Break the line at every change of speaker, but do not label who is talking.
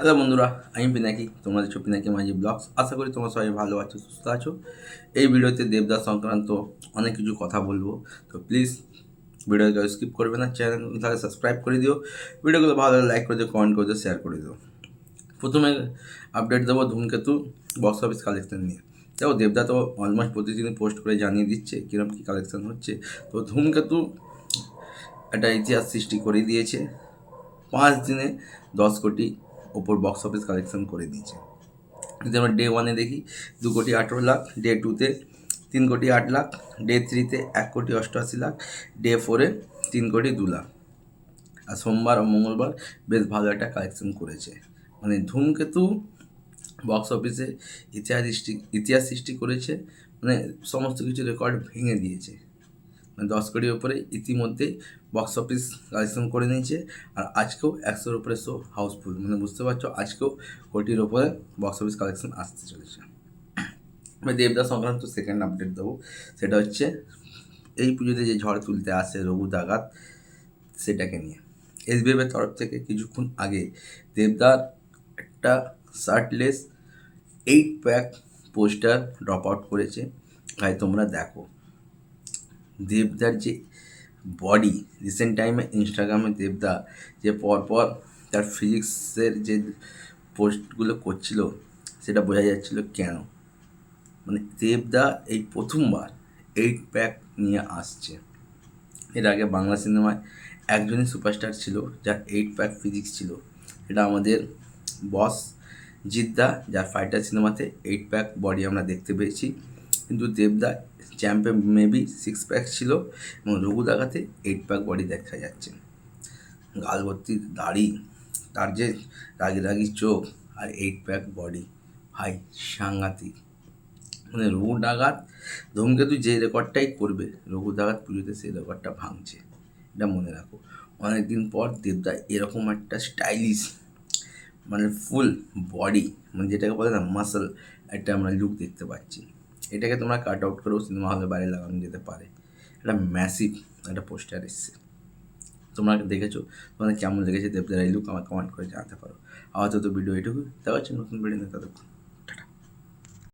Hello বন্ধুরা, আমি পিনাকি, তোমরা দেখছ পিনাকি মাঝি ব্লগস। আশা করি তোমরা সবাই ভালো আছো, সুস্থ আছো। এই ভিডিওতে দেবদাস সংক্রান্ত অনেক কিছু কথা বলব, তো প্লিজ ভিডিওকে স্কিপ করবে না চ্যানেল তাহলে সাবস্ক্রাইব করে দিও। ভিডিওগুলো ভালো লাইক করে দিও কমেন্ট করে দিও শেয়ার করে দিও। প্রথমে আপডেট দেবো ধূমকেতু বক্স অফিস কালেকশন নিয়ে। দেখো, দেবদা তো অলমোস্ট প্রতিদিনই পোস্ট করে জানিয়ে দিচ্ছে কীরকম কী কালেকশন হচ্ছে। তো ধূমকেতু একটা ইতিহাস সৃষ্টি করে দিয়েছে। পাঁচ দিনে দশ কোটি ওপর বক্স অফিস কালেকশন করে দিয়েছে। যদি আমরা ডে ওয়ানে দেখি, দু কোটি আঠেরো লাখ ডে টুতে তিন কোটি আট লাখ ডে থ্রিতে এক কোটি অষ্টআশি লাখ ডে ফোরে তিন কোটি দু লাখ। আর সোমবার ও মঙ্গলবার বেশ ভালো একটা কালেকশন করেছে। মানে ধূমকেতু বক্স অফিসে ইতিহাস সৃষ্টি ইতিহাস সৃষ্টি করেছে। মানে সমস্ত কিছু রেকর্ড ভেঙে দিয়েছে। দশ কোটির উপরে ইতিমধ্যেই বক্স অফিস কালেকশন করে নিয়েছে। আর আজকেও একশোর উপরে শো হাউসফুল মানে বুঝতে পারছ, আজকেও কোটির ওপরে বক্স অফিস কালেকশন আসতে চলেছে। আমি দেবদাস সংক্রান্ত সেকেন্ড আপডেট দেবো। সেটা হচ্ছে, এই পুজোতে যে ঝড় তুলতে আসে রঘু দাগাত, সেটাকে নিয়ে। এসবিএফের তরফ থেকে কিছুক্ষণ আগে দেবদার একটা shirtless eight pack poster drop out করেছে। ভাই তোমরা দেখো। দেবদার যে বডি রিসেন্ট টাইমে ইনস্টাগ্রামে দেবদা যে পরপর তার ফিজিক্সের যে পোস্টগুলো করছিল, সেটা বোঝা যাচ্ছিল কেন? মানে দেবদা এই প্রথমবার এইট প্যাক নিয়ে আসছে। এর আগে বাংলা সিনেমায় একজনই সুপারস্টার ছিল, যার এইট প্যাক ফিজিক্স ছিল। এটা আমাদের বস জিদ্দা, যার ফাইটার সিনেমাতে এইট প্যাক বডি আমরা দেখতে পেয়েছি। কিন্তু দেবদা চ্যাম্পে মেবি সিক্স প্যাক ছিল এবং রঘু দাগাতে এইট প্যাক বডি দেখা যাচ্ছে। গাল ভর্তি দাড়ি, তার যে রাগি রাগি চোখ আর এইট প্যাক বডি ভাই সাংঘাতিক। মানে রঘু ডাগাত ধূমকেতু যে রেকর্ডটাই করবে রঘু ডাগাত পুজোতে সেই রেকর্ডটা ভাঙছে, এটা মনে রাখো। অনেকদিন পর দেবদা এরকম একটা স্টাইলিশ মানে ফুল বডি মানে যেটাকে বলে না মাসল একটা আমরা লুক দেখতে পাচ্ছি। এটাকে তোমরা কাট আউট করেও সিনেমা হলের বাইরে লাগানো যেতে পারে। এটা ম্যাসিভ একটা পোস্টার এসছে। তোমরা দেখেছ? তোমাদের কেমন লেগেছে? দেবদারাই লুক আমার কমেন্ট করে জানাতে পারো। আপাতত ভিডিও এটুকু দেখা হচ্ছে নতুন ভিডিও নিয়ে